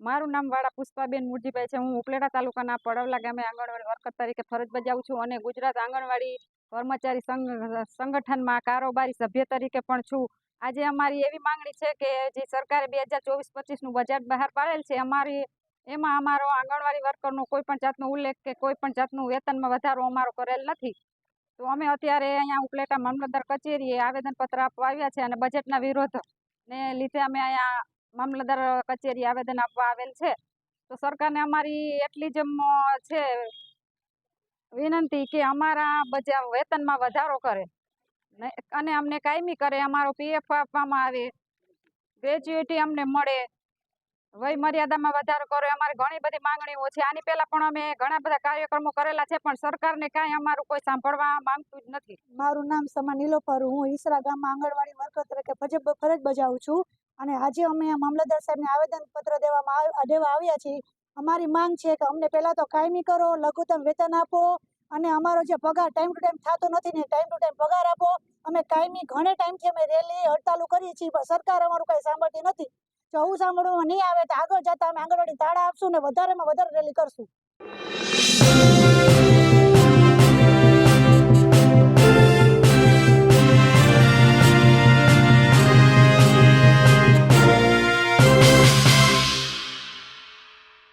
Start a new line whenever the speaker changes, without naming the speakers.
મારું નામ વાળા પુષ્પાબેન મુરજીભાઈ છે. હું ઉપલેટા તાલુકાના પડવલા ગામે આંગણવાડી વર્કર તરીકે ફરજ બજાવું છું અને ગુજરાત આંગણવાડી કર્મચારી સંગઠનમાં કારોબારી સભ્ય તરીકે પણ છું. આજે અમારી એવી માંગણી છે કે જે સરકારે બે હજાર ચોવીસ પચીસનું બજેટ બહાર પાડેલ છે. અમારી, એમાં અમારો આંગણવાડી વર્કરનો કોઈ પણ જાતનો ઉલ્લેખ કે કોઈ પણ જાતનું વેતનમાં વધારો અમારો કરેલ નથી. તો અમે અત્યારે અહીંયા ઉપલેટા મામલતદાર કચેરીએ આવેદનપત્ર આપવા આવ્યા છે અને બજેટના વિરોધ ને લીધે અમે અહીંયા મામલતદાર કચેરી આવેદન આપવા આવેલ છે. તો સરકારને અમારી એટલી જ છે, વિનંતી કે અમારા બજા વેતનમાં વધારો કરે. અને અમને કાયમી કરે, અમારો પીએફ આપવામાં આવે. ગ્રેજ્યુએટી અમને મળે. વય મર્યાદામાં વધારો કરે, અમારે ઘણી બધી માંગણીઓ છે. આની પહેલા પણ અમે ઘણા બધા કાર્યક્રમો કરેલા છે, પણ સરકારને કાંઈ અમારું કોઈ સાંભળવા માંગતું જ નથી.
મારું નામ સમા નીલોફર. હું ઈસરા ગામમાં આંગણવાડી વર્કર તરીકે ફરજ બજાવું છું. અને આજે અમે મામલતદાર સાહેબને આવેદનપત્ર દેવામાં દેવા આવ્યા છીએ. અમારી માંગ છે કે અમને પહેલાં તો કાયમી કરો, લઘુત્તમ વેતન આપો અને અમારો જે પગાર ટાઈમ ટુ ટાઈમ થતો નથી ને ટાઈમ ટુ ટાઈમ પગાર આપો. અમે કાયમી ઘણે ટાઈમથી અમે રેલી હડતાલો કરીએ છીએ, પણ સરકાર અમારું કાંઈ સાંભળતી નથી. જો આવું સાંભળવામાં નહીં આવે તો આગળ જતાં અમે આંગણવાડી તાળા આપશું ને વધારેમાં વધારે રેલી કરશું.